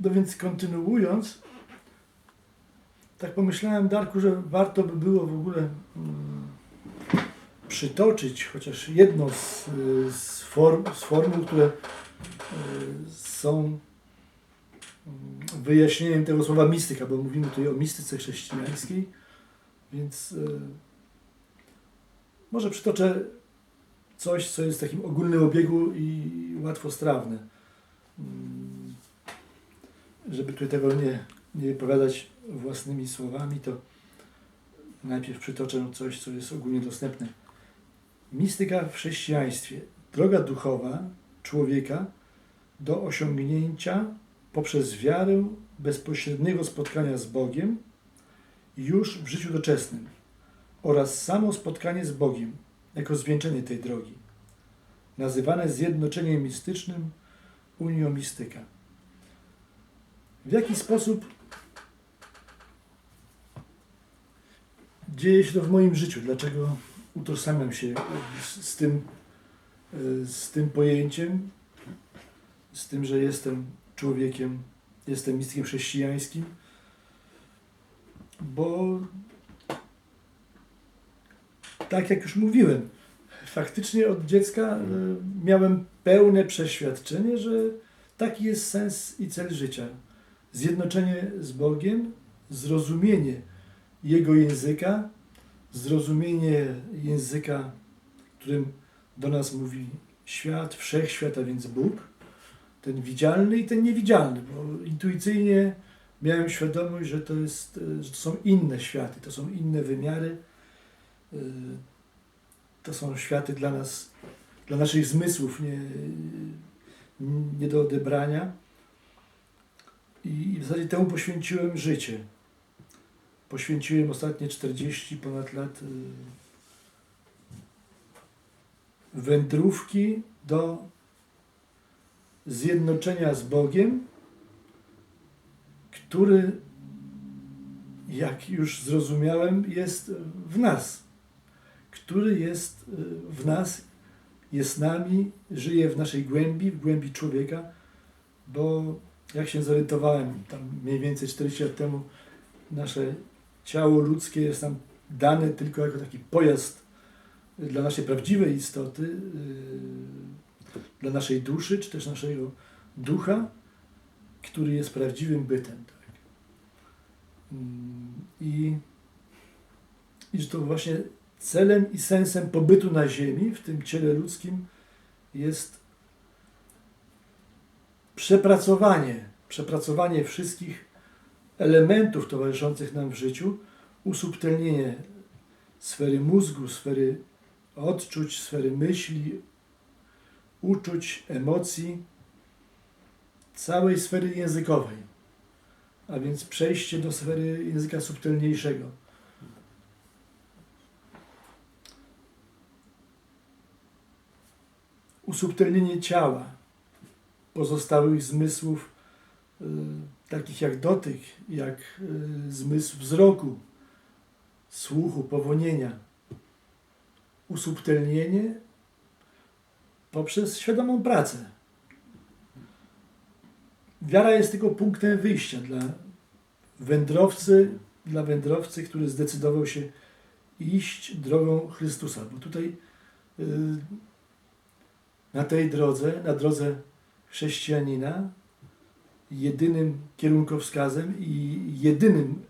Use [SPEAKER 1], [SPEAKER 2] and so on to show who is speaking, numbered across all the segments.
[SPEAKER 1] No więc kontynuując, tak pomyślałem, Darku, że warto by było w ogóle mm, przytoczyć chociaż jedną z, z, form, z formuł, które y, są mm, wyjaśnieniem tego słowa mistyka, bo mówimy tutaj o mistyce chrześcijańskiej, więc y, może przytoczę coś, co jest w takim ogólnym obiegu i łatwostrawne. Mm, Żeby tutaj tego nie, nie wypowiadać własnymi słowami, to najpierw przytoczę coś, co jest ogólnie dostępne. Mistyka w chrześcijaństwie. Droga duchowa człowieka do osiągnięcia poprzez wiarę bezpośredniego spotkania z Bogiem już w życiu doczesnym oraz samo spotkanie z Bogiem jako zwieńczenie tej drogi, nazywane zjednoczeniem mistycznym unią mistyka. W jaki sposób dzieje się to w moim życiu? Dlaczego utożsamiam się z, tym, e, z tym pojęciem, z tym, że jestem człowiekiem, jestem mistykiem chrześcijańskim? Bo tak jak już mówiłem, faktycznie od dziecka e, miałem pełne przeświadczenie, że taki jest sens i cel życia. Zjednoczenie z Bogiem, zrozumienie Jego języka, zrozumienie języka, którym do nas mówi świat, wszechświat, a więc Bóg, ten widzialny i ten niewidzialny, bo intuicyjnie miałem świadomość, że to, jest, e, że to są inne światy, to są inne wymiary, y, to są światy dla nas, dla naszych zmysłów nie, nie do odebrania. I w zasadzie temu poświęciłem życie. Poświęciłem ostatnie 40 ponad lat y, wędrówki do zjednoczenia z Bogiem, który, jak już zrozumiałem, jest w nas który jest y, w nas, jest nami, żyje w naszej głębi, w głębi człowieka, bo jak się zorientowałem tam mniej więcej 40 lat temu, nasze ciało ludzkie jest nam dane tylko jako taki pojazd dla naszej prawdziwej istoty, yy, dla naszej duszy, czy też naszego ducha, który jest prawdziwym bytem. Tak? Mm, I, I że to właśnie celem i sensem pobytu na ziemi, w tym ciele ludzkim, jest przepracowanie, przepracowanie wszystkich elementów towarzyszących nam w życiu, usubtelnienie sfery mózgu, sfery odczuć, sfery myśli, uczuć, emocji, całej sfery językowej, a więc przejście do sfery języka subtelniejszego. Usubtelnienie ciała, pozostałych zmysłów, y, takich jak dotyk, jak y, zmysł wzroku, słuchu, powonienia. Usubtelnienie poprzez świadomą pracę. Wiara jest tylko punktem wyjścia dla wędrowcy, dla wędrowcy, który zdecydował się iść drogą Chrystusa. Bo tutaj y, na tej drodze, na drodze chrześcijanina, jedynym kierunkowskazem i jedynym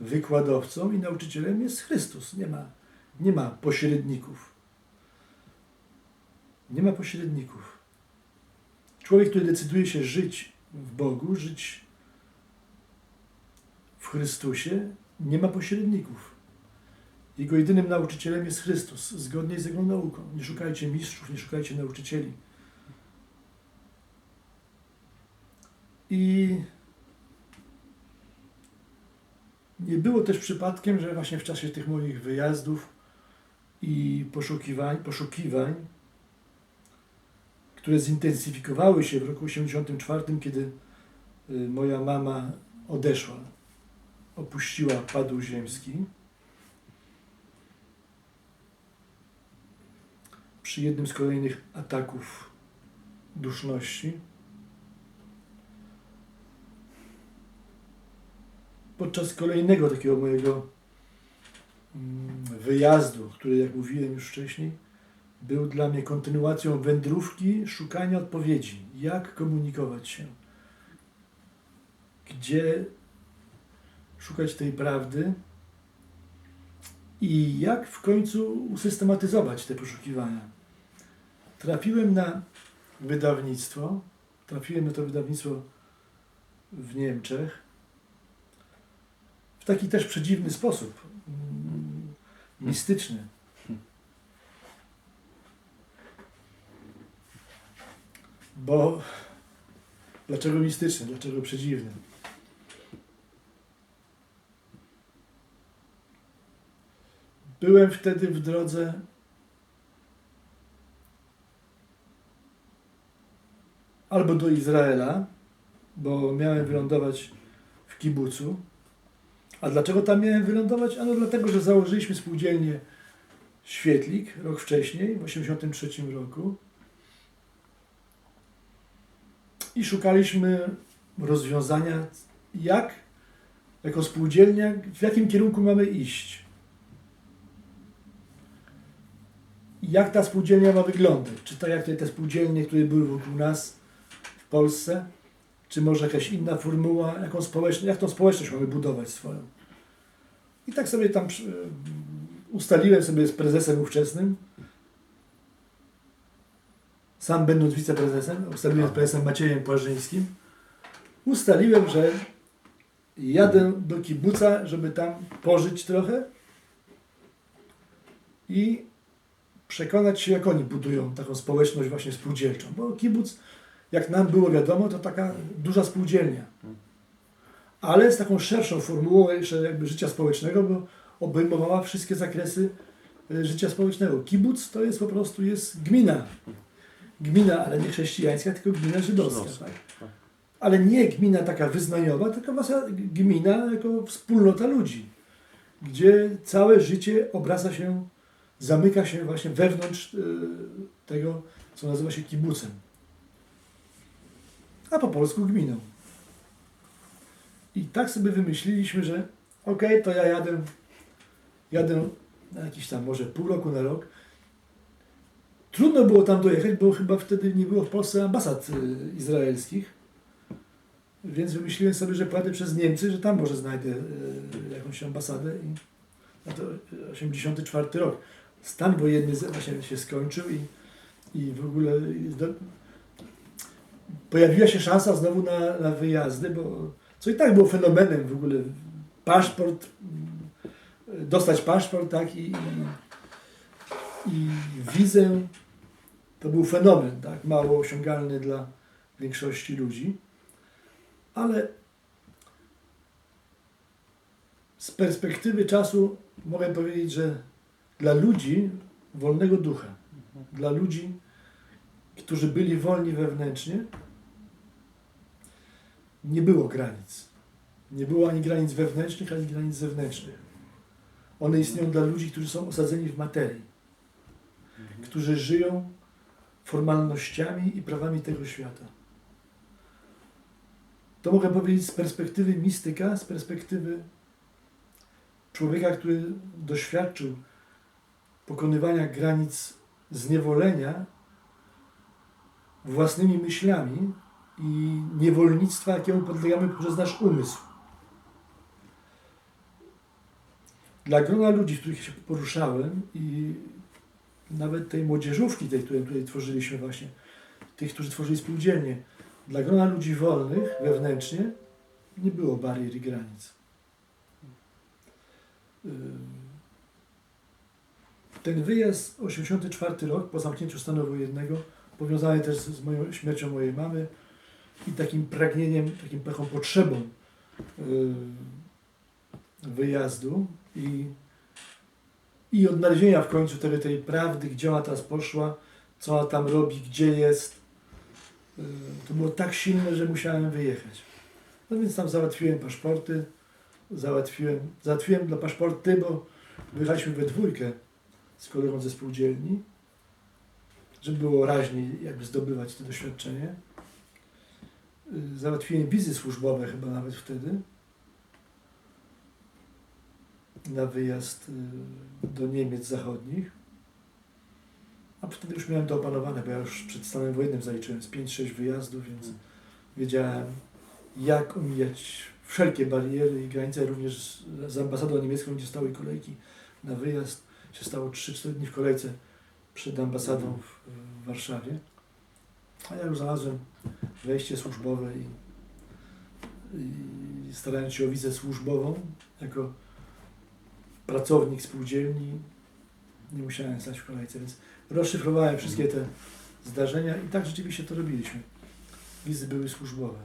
[SPEAKER 1] wykładowcą i nauczycielem jest Chrystus. Nie ma, nie ma pośredników. Nie ma pośredników. Człowiek, który decyduje się żyć w Bogu, żyć w Chrystusie, nie ma pośredników. Jego jedynym nauczycielem jest Chrystus, zgodnie z Jego nauką. Nie szukajcie mistrzów, nie szukajcie nauczycieli. I nie było też przypadkiem, że właśnie w czasie tych moich wyjazdów i poszukiwań, poszukiwań które zintensyfikowały się w roku 1984, kiedy y, moja mama odeszła, opuściła padł ziemski. przy jednym z kolejnych ataków duszności. Podczas kolejnego takiego mojego mm, wyjazdu, który, jak mówiłem już wcześniej, był dla mnie kontynuacją wędrówki szukania odpowiedzi, jak komunikować się, gdzie szukać tej prawdy? I jak w końcu usystematyzować te poszukiwania. Trafiłem na wydawnictwo, trafiłem na to wydawnictwo w Niemczech taki też przedziwny sposób, mm, mistyczny. Bo dlaczego mistyczny, dlaczego przedziwny? Byłem wtedy w drodze albo do Izraela, bo miałem wylądować w kibucu. A dlaczego tam miałem wylądować? Ano dlatego, że założyliśmy spółdzielnię Świetlik rok wcześniej, w 1983 roku. I szukaliśmy rozwiązania, jak jako spółdzielnia, w jakim kierunku mamy iść. Jak ta spółdzielnia ma wyglądać? Czy tak jak te, te spółdzielnie, które były wokół nas w Polsce, czy może jakaś inna formuła, jaką społeczność, jak tą społeczność mamy budować swoją. I tak sobie tam ustaliłem sobie z prezesem ówczesnym, sam będąc wiceprezesem, ustaliłem z prezesem Maciejem Płażyńskim, ustaliłem, że jadę do kibuca, żeby tam pożyć trochę i przekonać się, jak oni budują taką społeczność właśnie spółdzielczą. Bo kibuc, jak nam było wiadomo, to taka duża spółdzielnia. Ale z taką szerszą formułą jeszcze jakby życia społecznego, bo obejmowała wszystkie zakresy e, życia społecznego. Kibuc to jest po prostu jest gmina. Gmina, ale nie chrześcijańska, tylko gmina żydowska. Tak?
[SPEAKER 2] tak.
[SPEAKER 1] Ale nie gmina taka wyznaniowa, tylko wasza gmina jako wspólnota ludzi, gdzie całe życie obraca się, zamyka się właśnie wewnątrz e, tego, co nazywa się kibucem. A po polsku gminą. I tak sobie wymyśliliśmy, że okej, to ja jadę, jadę na jakiś tam może pół roku na rok. Trudno było tam dojechać, bo chyba wtedy nie było w Polsce ambasad y, izraelskich. Więc wymyśliłem sobie, że pojadę przez Niemcy, że tam może znajdę y, jakąś ambasadę. I na to 84 rok. Stan wojenny właśnie się skończył i, i w ogóle pojawiła się szansa znowu na, na wyjazdy, bo co i tak było fenomenem w ogóle. Paszport, dostać paszport, tak, i, i, i wizę, to był fenomen, tak, mało osiągalny dla większości ludzi, ale z perspektywy czasu mogę powiedzieć, że dla ludzi wolnego ducha, dla ludzi, którzy byli wolni wewnętrznie, nie było granic. Nie było ani granic wewnętrznych, ani granic zewnętrznych. One istnieją dla ludzi, którzy są osadzeni w materii, którzy żyją formalnościami i prawami tego świata. To mogę powiedzieć z perspektywy mistyka, z perspektywy człowieka, który doświadczył pokonywania granic zniewolenia własnymi myślami i niewolnictwa, jakiemu podlegamy przez nasz umysł. Dla grona ludzi, w których się poruszałem i nawet tej młodzieżówki, tej, której tutaj tworzyliśmy właśnie, tych, którzy tworzyli spółdzielnie, dla grona ludzi wolnych wewnętrznie nie było barier i granic. Ym, Ten wyjazd, 84 rok, po zamknięciu stanu wojennego, powiązany też z moją śmiercią mojej mamy i takim pragnieniem, takim taką potrzebą yy, wyjazdu i, i odnalezienia w końcu tej, tej prawdy, gdzie ona teraz poszła, co ona tam robi, gdzie jest. Yy, To było tak silne, że musiałem wyjechać. No więc tam załatwiłem paszporty, załatwiłem, załatwiłem dla paszporty, bo wyjechaliśmy we dwójkę z kolegą ze spółdzielni, żeby było raźniej jakby zdobywać to doświadczenie. Y, Załatwiłem wizy służbowe chyba nawet wtedy. na wyjazd y, do Niemiec zachodnich. A wtedy już miałem to opanowane, bo ja już przed stanem wojennym zaliczyłem z 5-6 wyjazdów, więc wiedziałem jak omijać wszelkie bariery i granice, również z, z ambasadą niemiecką, gdzie stały kolejki na wyjazd. Się stało 3-4 dni w kolejce przed ambasadą w, w Warszawie. A ja już znalazłem wejście służbowe i, i starając się o wizę służbową jako pracownik spółdzielni, nie musiałem stać w kolejce, więc rozszyfrowałem wszystkie te zdarzenia i tak rzeczywiście to robiliśmy. Wizy były służbowe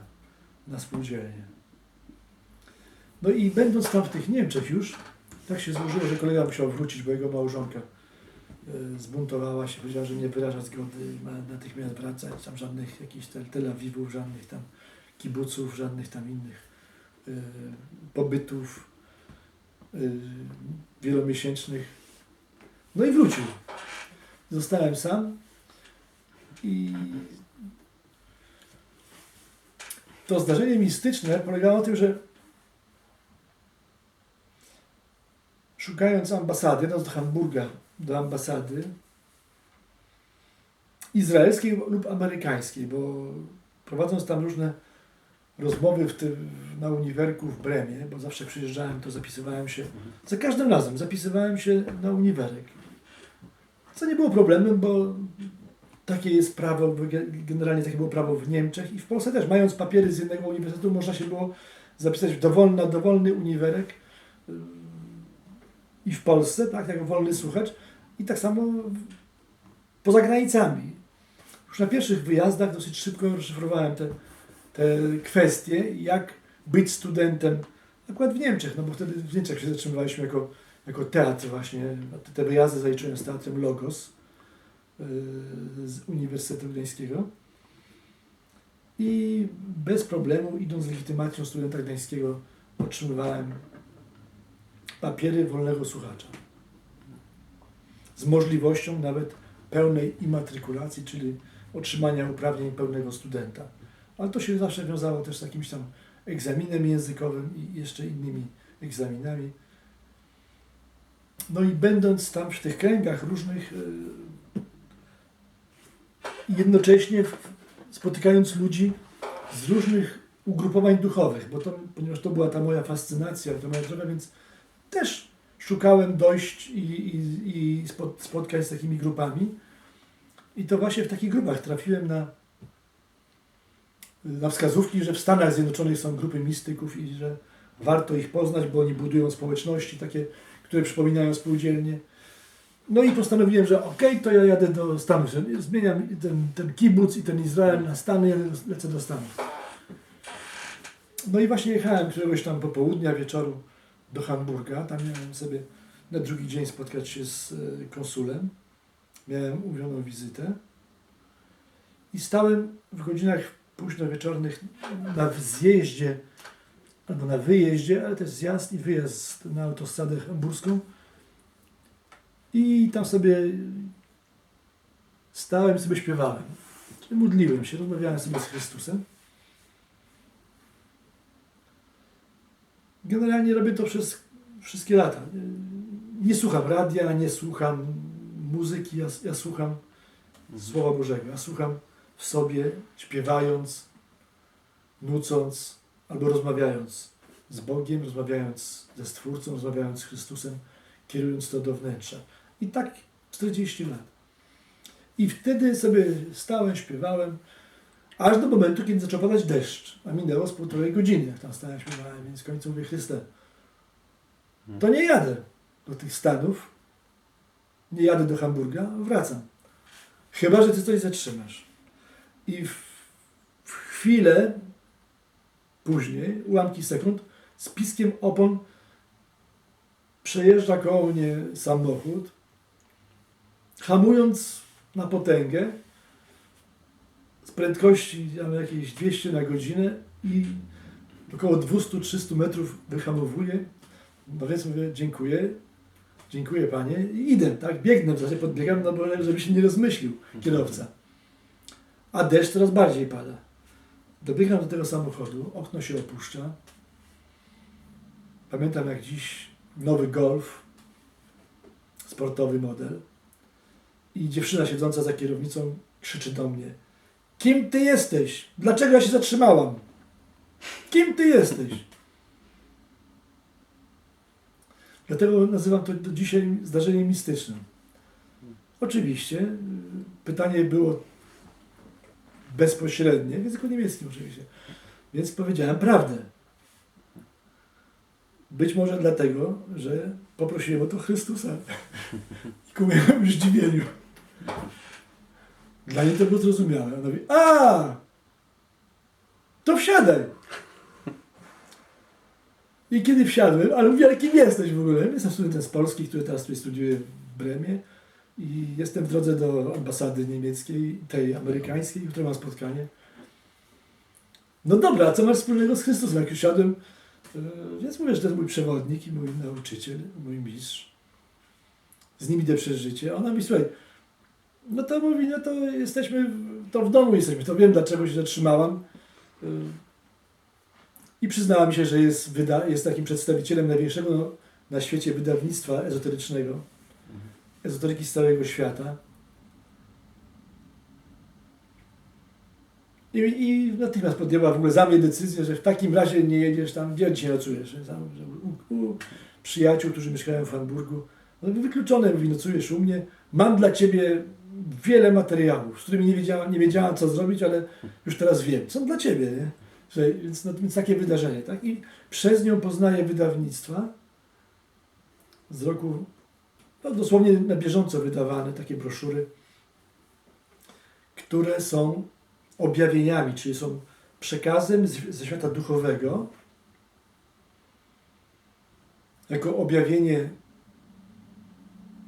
[SPEAKER 1] na spółdzielnie. No i będąc tam w tych Niemczech już, tak się złożyło, że kolega musiał wrócić, bo jego małżonka zbuntowała się, powiedziała, że nie wyraża zgody ma natychmiast wracać, tam żadnych jakichś Tel Awiwów, żadnych tam kibuców, żadnych tam innych e, pobytów e, wielomiesięcznych. No i wrócił. Zostałem sam i to zdarzenie mistyczne polegało na tym, że szukając ambasady, no do Hamburga, do ambasady izraelskiej lub amerykańskiej, bo prowadząc tam różne rozmowy w tym, na uniwerku w Bremie, bo zawsze przyjeżdżałem, to zapisywałem się, za każdym razem zapisywałem się na uniwerek. Co nie było problemem, bo takie jest prawo, generalnie takie było prawo w Niemczech i w Polsce też. Mając papiery z jednego uniwersytetu, można się było zapisać w dowolny, na dowolny uniwerek yy, i w Polsce, tak, jako wolny słuchacz i tak samo poza granicami. Już na pierwszych wyjazdach dosyć szybko rozszyfrowałem te, te kwestie, jak być studentem akurat w Niemczech, no bo wtedy w Niemczech się zatrzymywaliśmy jako, jako teatr właśnie, te wyjazdy zaliczyłem z teatrem Logos Y, z Uniwersytetu Gdańskiego i bez problemu, idąc z legitymacją studenta gdańskiego, otrzymywałem papiery wolnego słuchacza. Z możliwością nawet pełnej immatrykulacji, czyli otrzymania uprawnień pełnego studenta. Ale to się zawsze wiązało też z jakimś tam egzaminem językowym i jeszcze innymi egzaminami. No i będąc tam w tych kręgach różnych, y, jednocześnie spotykając ludzi z różnych ugrupowań duchowych, bo to, ponieważ to była ta moja fascynacja, droga, więc też szukałem dojść i, i, i spotkań z takimi grupami. I to właśnie w takich grupach trafiłem na, na wskazówki, że w Stanach Zjednoczonych są grupy mistyków i że warto ich poznać, bo oni budują społeczności takie, które przypominają spółdzielnie. No i postanowiłem, że okej, okay, to ja jadę do Stanów. Zmieniam ten, ten kibuc i ten Izrael na Stany, lecę do Stanów. No i właśnie jechałem któregoś tam popołudnia, wieczoru do Hamburga. Tam miałem sobie na drugi dzień spotkać się z e, konsulem. Miałem umówioną wizytę. I stałem w godzinach późno wieczornych na zjeździe albo na wyjeździe, ale też zjazd i wyjazd na autostradę hamburską i tam sobie stałem, sobie śpiewałem. Czyli modliłem się, rozmawiałem sobie z Chrystusem. Generalnie robię to przez wszystkie lata. Nie słucham radia, nie słucham muzyki, ja, ja słucham Słowa Bożego. Ja słucham w sobie, śpiewając, nucąc albo rozmawiając z Bogiem, rozmawiając ze Stwórcą, rozmawiając z Chrystusem, kierując to do wnętrza. I tak 40 lat. I wtedy sobie stałem, śpiewałem, aż do momentu, kiedy zaczął padać deszcz. A minęło z półtorej godziny, jak tam stałem, śpiewałem, więc w końcu mówię, Chryste, to nie jadę do tych Stanów, nie jadę do Hamburga, wracam. Chyba, że ty coś zatrzymasz. I w, w chwilę później, ułamki sekund, z piskiem opon przejeżdża koło mnie samochód, hamując na potęgę prędkości jakieś 200 na godzinę i około 200-300 metrów wyhamowuje. No więc mówię, dziękuję, dziękuję Panie i idę, tak, biegnę, w zasadzie podbiegam, no bo żeby się nie rozmyślił kierowca. A deszcz coraz bardziej pada. Dobiegam do tego samochodu, okno się opuszcza. Pamiętam jak dziś nowy Golf, sportowy model. I dziewczyna siedząca za kierownicą krzyczy do mnie: Kim ty jesteś? Dlaczego ja się zatrzymałam? Kim ty jesteś? Dlatego nazywam to do dzisiaj zdarzeniem mistycznym. Oczywiście y, pytanie było bezpośrednie, w języku niemieckim oczywiście. Więc powiedziałem prawdę. Być może dlatego, że poprosiłem o to Chrystusa. Ku mojemu zdziwieniu. Dla niej to było zrozumiałe. Ona mówi, a, to wsiadaj. I kiedy wsiadłem, ale mówię, ale kim jesteś w ogóle? Jestem studentem z Polski, który teraz tutaj studiuje w Bremie i jestem w drodze do ambasady niemieckiej, tej amerykańskiej, której mam spotkanie. No dobra, a co masz wspólnego z Chrystusem? Jak już siadłem, yy, więc mówię, że to jest mój przewodnik i mój nauczyciel, mój mistrz. Z nim idę przez życie. Ona mi, słuchaj, no to mówi, no to jesteśmy, to w domu jesteśmy, to wiem dlaczego się zatrzymałam. Yy, I przyznała mi się, że jest, wyda, jest takim przedstawicielem największego na świecie wydawnictwa ezoterycznego, ezoteryki z całego świata. I, I natychmiast podjęła w ogóle za mnie decyzję, że w takim razie nie jedziesz tam, gdzie dzisiaj nocujesz? Tam, u, u przyjaciół, którzy mieszkają w Hamburgu. No, wykluczone, mówi, nocujesz u mnie. Mam dla ciebie wiele materiałów, z którymi nie wiedziałam, nie wiedziałam co zrobić, ale już teraz wiem. Są dla ciebie, nie? Że, więc, no, więc takie wydarzenie, tak? I przez nią poznaję wydawnictwa z roku, no dosłownie na bieżąco wydawane, takie broszury, które są objawieniami, czyli są przekazem z, ze świata duchowego, jako objawienie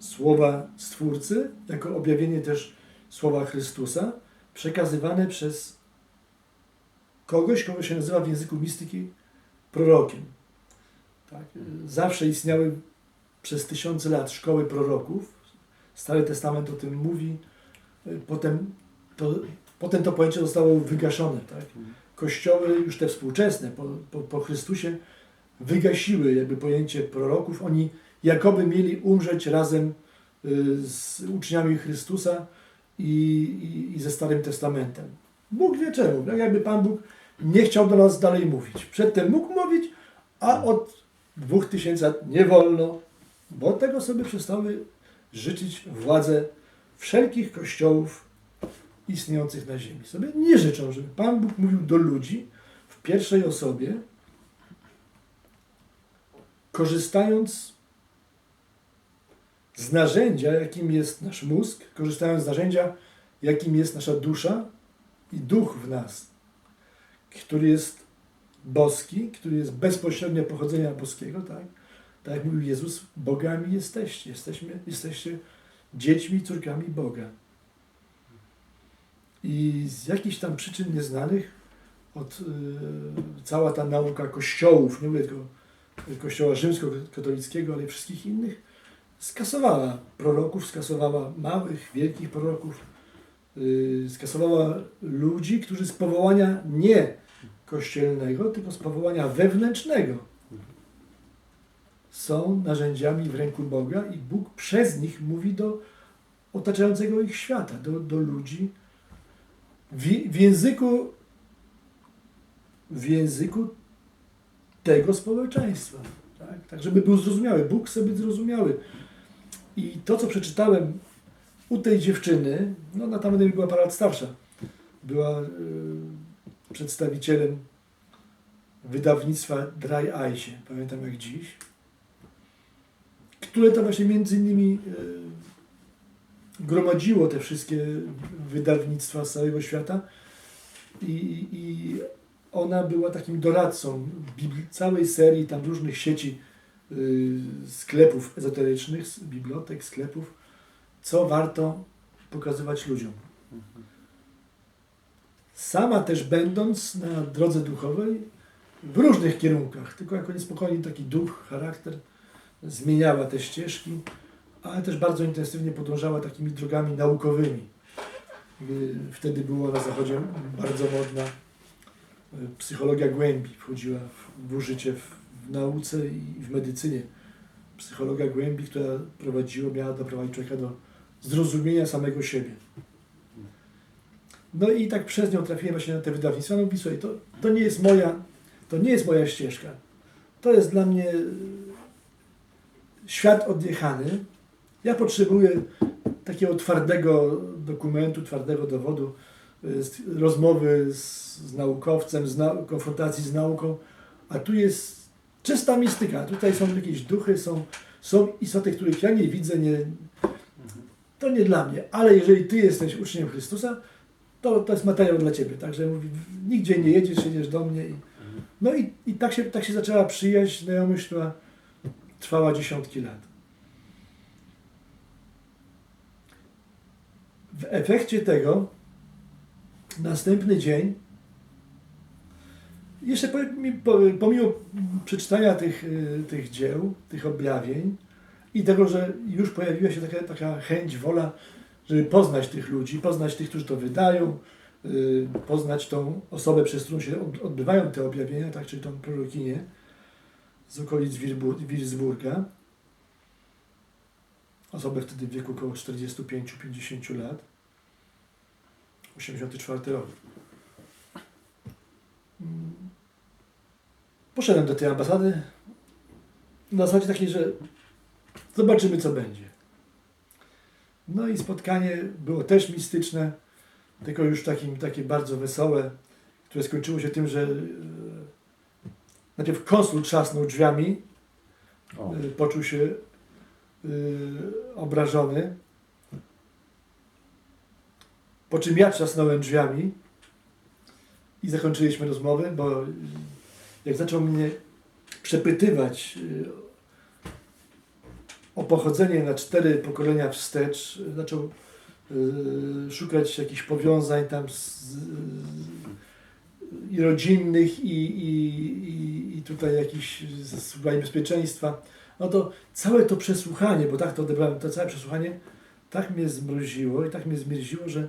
[SPEAKER 1] słowa Stwórcy, jako objawienie też słowa Chrystusa, przekazywane przez kogoś, kogo się nazywa w języku mistyki prorokiem. Tak? Zawsze istniały przez tysiące lat szkoły proroków. Stary Testament o tym mówi. Potem to, potem to pojęcie zostało wygaszone. Tak? Kościoły, już te współczesne, po, po, po Chrystusie, wygasiły jakby pojęcie proroków. Oni jakoby mieli umrzeć razem y, z uczniami Chrystusa i, i, i ze Starym Testamentem. Bóg wie czemu. Tak jakby Pan Bóg nie chciał do nas dalej mówić. Przedtem mógł mówić, a od dwóch tysięcy lat nie wolno, bo tego sobie przestały życzyć władze wszelkich kościołów istniejących na ziemi. Sobie nie życzą, żeby Pan Bóg mówił do ludzi w pierwszej osobie, korzystając z narzędzia, jakim jest nasz mózg, korzystając z narzędzia, jakim jest nasza dusza i duch w nas, który jest boski, który jest bezpośrednio pochodzenia boskiego, tak? Tak jak mówił Jezus, bogami jesteście. Jesteśmy, jesteście dziećmi, córkami Boga. I z jakichś tam przyczyn nieznanych od y, cała ta nauka kościołów, nie mówię tylko kościoła rzymskokatolickiego, ale wszystkich innych, skasowała proroków, skasowała małych, wielkich proroków, y, skasowała ludzi, którzy z powołania nie kościelnego, tylko z powołania wewnętrznego są narzędziami w ręku Boga i Bóg przez nich mówi do otaczającego ich świata, do, do ludzi w, w języku w języku tego społeczeństwa. Tak? tak, żeby był zrozumiały. Bóg być zrozumiały. I to, co przeczytałem u tej dziewczyny, no ona tam była parę lat starsza, była y, przedstawicielem wydawnictwa Dry Eyes, pamiętam jak dziś, które to właśnie między innymi y, gromadziło te wszystkie wydawnictwa z całego świata. I, i ona była takim doradcą całej serii tam różnych sieci sklepów ezoterycznych, bibliotek, sklepów, co warto pokazywać ludziom. Sama też będąc na drodze duchowej w różnych kierunkach, tylko jako niespokojny taki duch, charakter, zmieniała te ścieżki, ale też bardzo intensywnie podążała takimi drogami naukowymi. Y, Wtedy była na zachodzie bardzo modna y, psychologia głębi, wchodziła w, w użycie w nauce i w medycynie psychologa głębi, która prowadziła, miała doprowadzić człowieka do zrozumienia samego siebie. No i tak przez nią trafiłem właśnie na te wydawnictwa. No mówi, słuchaj, to, to nie jest moja, to nie jest moja ścieżka. To jest dla mnie świat odjechany. Ja potrzebuję takiego twardego dokumentu, twardego dowodu, z- rozmowy z, z naukowcem, z nau- konfrontacji z nauką, a tu jest czysta mistyka. Tutaj są jakieś duchy, są, są istoty, których ja nie widzę, nie, to nie dla mnie. Ale jeżeli ty jesteś uczniem Chrystusa, to, to jest materiał dla ciebie. Także mówi, nigdzie nie jedziesz, jedziesz do mnie. No i, i tak, się, tak się zaczęła przyjaźń, znajomość, która trwała dziesiątki lat. W efekcie tego następny dzień, jeszcze po- mi- po- pomimo przeczytania tych, y, tych dzieł, tych objawień i tego, że już pojawiła się taka, taka chęć, wola, żeby poznać tych ludzi, poznać tych, którzy to wydają, y, poznać tą osobę, przez którą się od- odbywają te objawienia, tak, czyli tą prorokinię z okolic Wilsburga. Osobę wtedy w wieku około 45-50 lat. 84 rok. Poszedłem do tej ambasady na zasadzie takiej, że zobaczymy co będzie. No i spotkanie było też mistyczne, tylko już takim, takie bardzo wesołe, które skończyło się tym, że e, najpierw konsul trzasnął drzwiami,
[SPEAKER 2] O.
[SPEAKER 1] e, poczuł się e, obrażony, po czym ja trzasnąłem drzwiami i zakończyliśmy rozmowę, bo jak zaczął mnie przepytywać e, o pochodzenie na cztery pokolenia wstecz, zaczął e, szukać jakichś powiązań tam z, i rodzinnych i, i, i, tutaj jakichś służbami bezpieczeństwa. No to całe to przesłuchanie, bo tak to odebrałem, to całe przesłuchanie tak mnie zmroziło i tak mnie zmierziło, że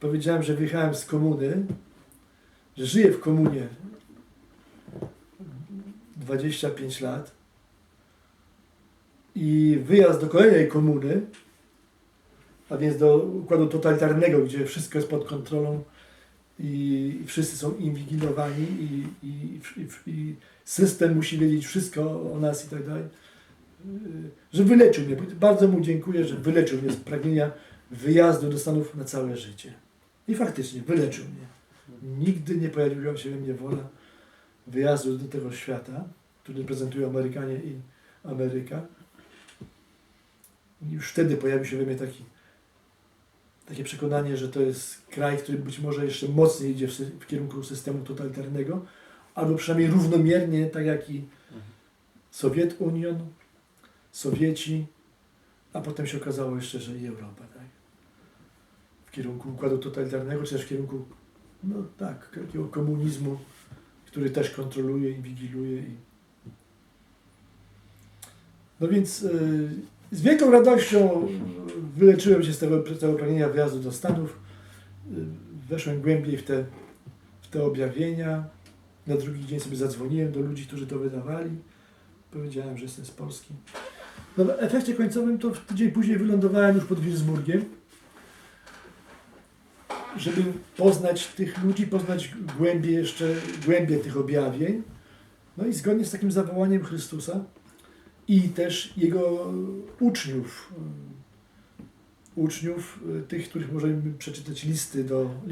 [SPEAKER 1] powiedziałem, że wyjechałem z komuny, że żyję w komunie 25 lat i wyjazd do kolejnej komuny, a więc do układu totalitarnego, gdzie wszystko jest pod kontrolą i, wszyscy są inwigilowani i, i, i, i system musi wiedzieć wszystko o nas i tak dalej, że wyleczył mnie. Bardzo mu dziękuję, że wyleczył mnie z pragnienia wyjazdu do Stanów na całe życie. I faktycznie wyleczył mnie. Nigdy nie pojawiła się we mnie wola wyjazdu do tego świata, który prezentują Amerykanie i Ameryka. Już wtedy pojawił się we mnie taki, takie przekonanie, że to jest kraj, który być może jeszcze mocniej idzie w, w kierunku systemu totalitarnego, albo przynajmniej równomiernie, tak jak i Sowiet Union, Sowieci, a potem się okazało jeszcze, że i Europa, tak? W kierunku układu totalitarnego, czy też w kierunku, no tak, takiego komunizmu, który też kontroluje i wigiluje. I... No więc y, z wielką radością wyleczyłem się z tego, tego pragnienia wyjazdu do Stanów. Y, Weszłem głębiej w te, w te objawienia. Na drugi dzień sobie zadzwoniłem do ludzi, którzy to wydawali. Powiedziałem, że jestem z Polski. No, w efekcie końcowym to tydzień później wylądowałem już pod Wilsburgiem, żeby poznać tych ludzi, poznać głębiej jeszcze, głębiej tych objawień. No i zgodnie z takim zawołaniem Chrystusa i też Jego uczniów, uczniów, tych, których możemy przeczytać listy do